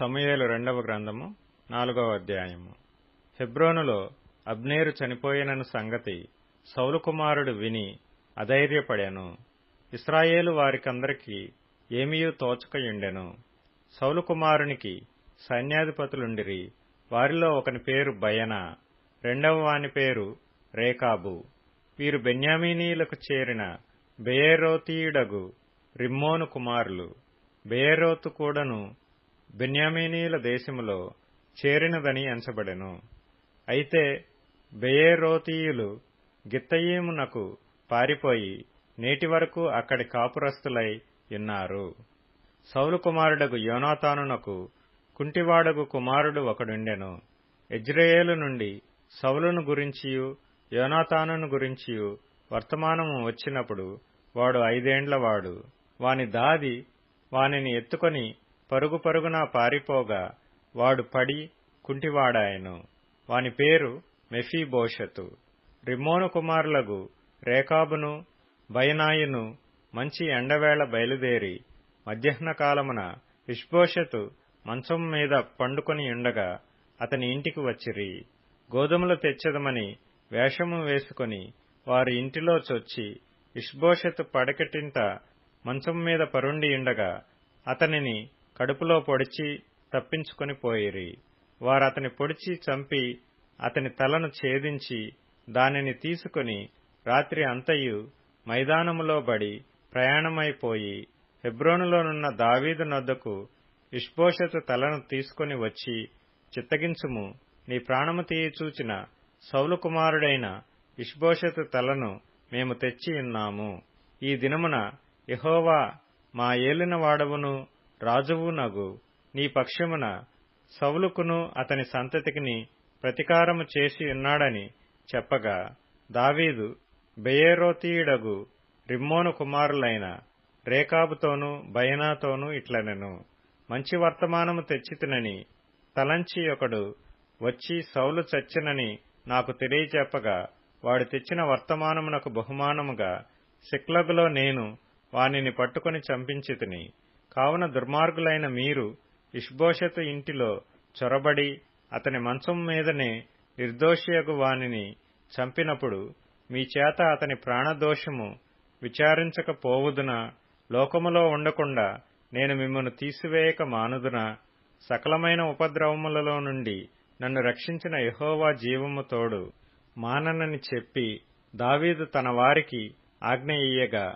సమూయేలు రెండవ గ్రంథము నాలుగవ అధ్యాయము. హెబ్రోనులో అబ్నేరు చనిపోయినను సంగతి సౌలు కుమారుడు విని అధైర్యపడాను. ఇస్రాయేలు వారికందరికీ ఏమీయూ తోచకయుండెను. సౌలు కుమారునికి సైన్యాధిపతులుండిరి. వారిలో ఒకని పేరు బయన రెండవ వాని పేరు రేకాబు. వీరు బెన్యామీనీలకు చేరిన బెయేరోతీయుడగు రిమ్మోను కుమారులు. బెయేరోతు కూడాను బెన్యామీనీల దేశములో చేరినదని ఎంచబడెను. అయితే బెయేరోతీయులు గిత్తయీమునకు పారిపోయి నేటి వరకు అక్కడి కాపురస్తులై ఉన్నారు. సౌలు కుమారుడగు యోనాతానునకు కుంటివాడగు కుమారుడు ఒకడుండెను. ఎజ్రేయేలు నుండి సౌలును గురించియు యోనాతానును గురించియు వర్తమానము వచ్చినప్పుడు వాడు ఐదేండ్లవాడు. వాని దాది వానిని ఎత్తుకొని పరుగు పరుగున పారిపోగా వాడు పడి కుంటివాడాయను. వాని పేరు మెఫీబోషతు. రిమ్మోను కుమారులగు రేకాబును బయనాయును మంచి ఎండవేళ బయలుదేరి మధ్యాహ్న కాలమున ఇష్బోషతు మంచం మీద పండుకొని ఉండగా అతని ఇంటికి వచ్చిరి. గోధుమలు తెచ్చదమని వేషము వేసుకొని వారి ఇంటిలో చొచ్చి ఇష్బోషతు పడకటింత మంచం మీద పరుండి ఉండగా అతనిని కడుపులో పొడిచి తప్పించుకొని పోయిరి. వారతని పొడిచి చంపి అతని తలను ఛేదించి దానిని తీసుకుని రాత్రి అంతయు మైదానములో బడి ప్రయాణమైపోయి హెబ్రోనులోనున్న దావీదు నొద్దకు ఇష్బోషతు తలను తీసుకుని వచ్చి చిత్తగించుము నీ ప్రాణము తీయచూచిన సౌలు కుమారుడైన ఇష్బోషతు తలను మేము తెచ్చి ఉన్నాము. ఈ దినమున యహోవా మా ఏలిన వాడవును రాజువు నగు. నీ పక్షమున సౌలుకును అతని సంతతికిని ప్రతికారము చేసి ఉన్నాడని చెప్పగా దావీదు బెయేరోతీయుడగు రిమ్మోను కుమారులైన రేకాబుతోనూ బయనాతోనూ ఇట్లనెను. మంచి వర్తమానము తెచ్చితినని తలంచి ఒకడు వచ్చి సౌలు చచ్చినని నాకు తెలియచెప్పగా వాడు తెచ్చిన వర్తమానమునకు బహుమానముగా సిక్లగులో నేను వానిని పట్టుకుని చంపించితిని. కావున దుర్మార్గులైన మీరు ఇష్బోషతు ఇంటిలో చొరబడి అతని మంచం మీదనే నిర్దోషియగు వానిని చంపినప్పుడు మీ చేత అతని ప్రాణదోషము విచారించకపోవుదున లోకములో ఉండకుండా నేను మిమ్మను తీసివేయక మానుదున సకలమైన ఉపద్రవములలో నుండి నన్ను రక్షించిన యహోవా జీవము తోడు మాననని చెప్పి దావీదు తన వారికి ఆజ్ఞ ఇయ్యగా.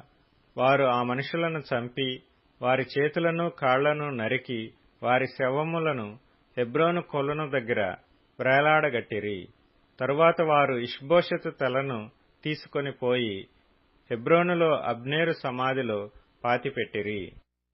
వారు ఆ మనుషులను చంపి వారి చేతులను కాళ్ళను నరికి వారి శవములను హెబ్రోను కొలను దగ్గర వ్రేలాడగట్టిరి తరువాత వారు ఇష్బోషతు తలను తీసుకొని పోయి హెబ్రోనులో అబ్నేరు సమాధిలో పాతిపెట్టిరి.